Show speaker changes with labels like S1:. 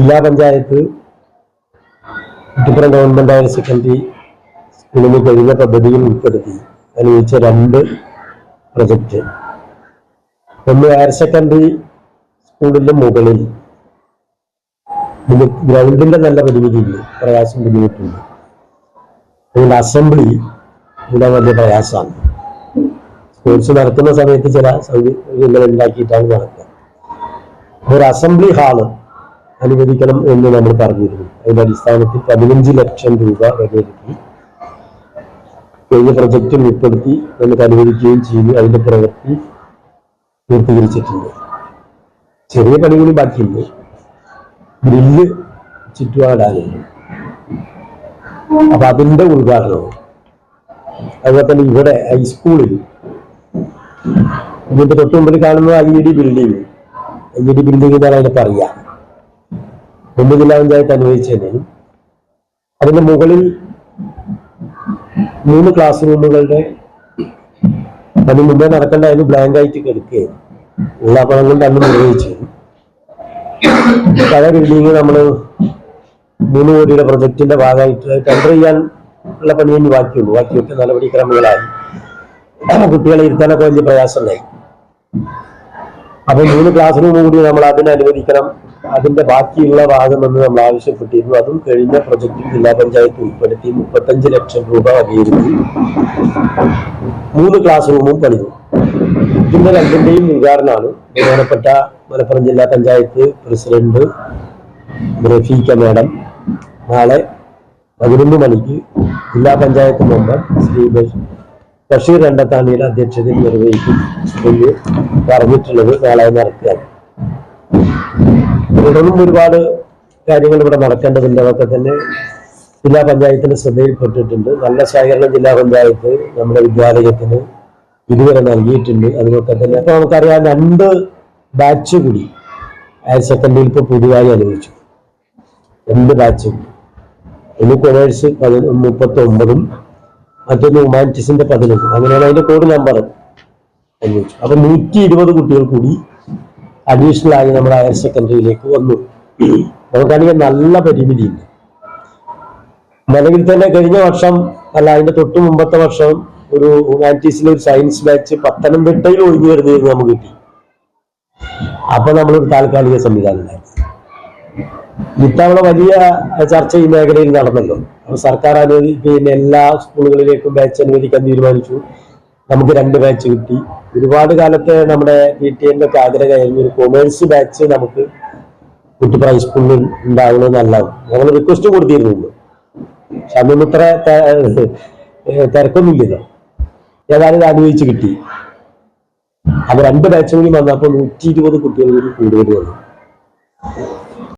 S1: ജില്ലാ panchayat Kuttippuram government higher secondary സ്കൂളിൽ കഴിഞ്ഞ പദ്ധതിയിൽ ഉൾപ്പെടുത്തി. അനുവദിച്ച രണ്ട് പ്രൊജക്റ്റ് ഒന്ന് ഹയർ സെക്കൻഡറി സ്കൂളിന്റെ മുകളിൽ ഗ്രൗണ്ടിന്റെ നല്ല പരിമിതിയില്ല പ്രയാസം ബുദ്ധിമുട്ടുണ്ട് അതുകൊണ്ട് അസംബ്ലി ഇവിടെ വലിയ പ്രയാസമാണ്. സ്പോർട്സ് നടത്തുന്ന സമയത്ത് ചില സൗകര്യങ്ങൾ ഉണ്ടാക്കിയിട്ടാണ് നടക്കുക. ഒരു അസംബ്ലി ഹാൾ അനുവദിക്കണം എന്ന് നമ്മൾ പറഞ്ഞിരുന്നു. അതിന്റെ അടിസ്ഥാനത്തിൽ പതിനഞ്ച് ലക്ഷം രൂപ വരെയെത്തി കഴിഞ്ഞ പ്രൊജക്റ്റിൽ ഉൾപ്പെടുത്തി നമുക്ക് അനുവദിക്കുകയും ചെയ്തു. അതിന്റെ പ്രവൃത്തി പൂർത്തീകരിച്ചിട്ടുണ്ട്. ചെറിയ പണികൾ ബാക്കിയുണ്ട്. ഗ്രില്ല് ചുറ്റുപാടാനുണ്ട് അപ്പൊ അതിന്റെ ഉദ്ഘാടനവും അതുപോലെ തന്നെ ഇവിടെ ഹൈസ്കൂളിൽ ഇതിന്റെ തൊട്ടുമുമ്പിൽ കാണുന്ന I E D building I E D building എന്നാണ് അതിനെ പറയാ മുമ്പ് ജില്ലാ പഞ്ചായത്ത് അനുവദിച്ചതിനും അതിന്റെ മുകളിൽ മൂന്ന് ക്ലാസ് റൂമുകളുടെ അതിന് മുമ്പേ നടക്കേണ്ട അതിന് ബ്ലാങ്ക് ആയിട്ട് കിടക്കുകയാണ്. എല്ലാ പണം കൊണ്ട് അന്ന് നിർവഹിച്ചു പഴയ ബിൽഡിങ് നമ്മൾ മൂന്ന് കോടിയുടെ പ്രൊജക്ടിന്റെ ഭാഗമായിട്ട് ടെൻഡർ ചെയ്യാൻ ഉള്ള പണി ഇനി ബാക്കിയുള്ളൂ ബാക്കിയൊക്കെ നടപടിക്രമങ്ങളായി. കുട്ടികളെ ഇരുത്താനൊക്കെ വലിയ പ്രയാസമുണ്ടായി. അപ്പൊ മൂന്ന് ക്ലാസ് റൂം കൂടി നമ്മൾ അതിന് അനുവദിക്കണം. അതിന്റെ ബാക്കിയുള്ള ഭാഗം എന്ന് നമ്മൾ ആവശ്യപ്പെട്ടിരുന്നു. അതും കഴിഞ്ഞ പ്രൊജക്റ്റിൽ ജില്ലാ പഞ്ചായത്ത് ഉൾപ്പെടുത്തി മുപ്പത്തഞ്ച് ലക്ഷം രൂപ വകയിരുത്തി. മൂന്ന് ക്ലാസ് റൂമും പണിതു. ഇതിന്റെ രണ്ടിന്റെയും ഉദ്ഘാടനമാണ് ബഹുമാനപ്പെട്ട മലപ്പുറം ജില്ലാ പഞ്ചായത്ത് പ്രസിഡന്റ് റഫീഖ മാഡം. നാളെ പതിനൊന്ന് മണിക്ക് ജില്ലാ പഞ്ചായത്ത് മെമ്പർ ശ്രീ ബഷീർ രണ്ടത്താണിയുടെ അധ്യക്ഷതയിൽ നിർവഹിക്കും. പറഞ്ഞിട്ടുള്ളത് നാളെ നടക്കുകയാണ്. തുടർന്നും ഒരുപാട് കാര്യങ്ങൾ ഇവിടെ നടക്കേണ്ടതുണ്ട്. അതൊക്കെ തന്നെ ജില്ലാ പഞ്ചായത്തിന്റെ ശ്രദ്ധയിൽപ്പെട്ടിട്ടുണ്ട് നല്ല സഹകരണം ജില്ലാ പഞ്ചായത്ത് നമ്മുടെ വിദ്യാലയത്തിന് ഇതുവരെ നൽകിയിട്ടുണ്ട്. അതിനൊക്കെ തന്നെ അപ്പൊ നമുക്കറിയാം രണ്ട് ബാച്ച് കൂടി ഹയർ സെക്കൻഡറിയിൽ ഇപ്പോൾ പുതുതായി അനുവദിച്ചു. രണ്ട് ബാച്ച് ഒന്ന് കൊമേഴ്സ് പതി മുപ്പത്തി ഒമ്പതും മറ്റൊന്ന് ഹ്യൂമാനിറ്റീസിന്റെ പതിനൊന്നും. അങ്ങനെയാണ് അതിന്റെ കോഡ് നമ്പർ അനുവദിച്ചു അപ്പൊ നൂറ്റി ഇരുപത് കുട്ടികൾ കൂടി അഡീഷണൽ ആയി നമ്മുടെ ഹയർ സെക്കൻഡറിയിലേക്ക് വന്നു. നമുക്കാണെങ്കിൽ നല്ല പരിമിതിയുണ്ട്. നിലവിൽ തന്നെ കഴിഞ്ഞ വർഷം അല്ല അതിന്റെ തൊട്ട് മുമ്പത്തെ വർഷം ഒരു ഹ്യൂമാനിറ്റീസിലെ ഒരു സയൻസ് ബാച്ച് പത്തനംതിട്ടയിൽ ഒഴിഞ്ഞു വരുന്നതെന്ന് നമുക്ക് കിട്ടി. അപ്പൊ നമ്മളൊരു താൽക്കാലിക സംവിധാനം ഇത്തവണ വലിയ ചർച്ച ഈ മേഖലയിൽ നടന്നല്ലോ. സർക്കാർ അനുവദി പിന്നെ എല്ലാ സ്കൂളുകളിലേക്കും ബാച്ച് അനുവദിക്കാൻ തീരുമാനിച്ചു. നമുക്ക് രണ്ട് ബാച്ച് കിട്ടി. ഒരുപാട് കാലത്തെ നമ്മുടെ പി ടി എന്റെ ഒക്കെ ആഗ്രഹമായിരുന്നു ഒരു കൊമേഴ്സ് ബാച്ച് നമുക്ക് കുട്ടിപ്രായ സ്കൂളിൽ ഉണ്ടാവണമെന്ന് നല്ലതാണ്. ഞങ്ങൾ റിക്വസ്റ്റ് കൊടുത്തിരുന്നു പക്ഷെ അന്നൊന്നും ഇത്ര ത- ഏഹ് തിരക്കൊന്നുമില്ലല്ലോ. ഏതായാലും ഇത് അനുവദിച്ച് കിട്ടി. അപ്പൊ രണ്ട് ബാച്ചും കൂടി വന്നപ്പോൾ നൂറ്റി ഇരുപത് കുട്ടികൾ കൂടി കൂടുതൽ വന്നു.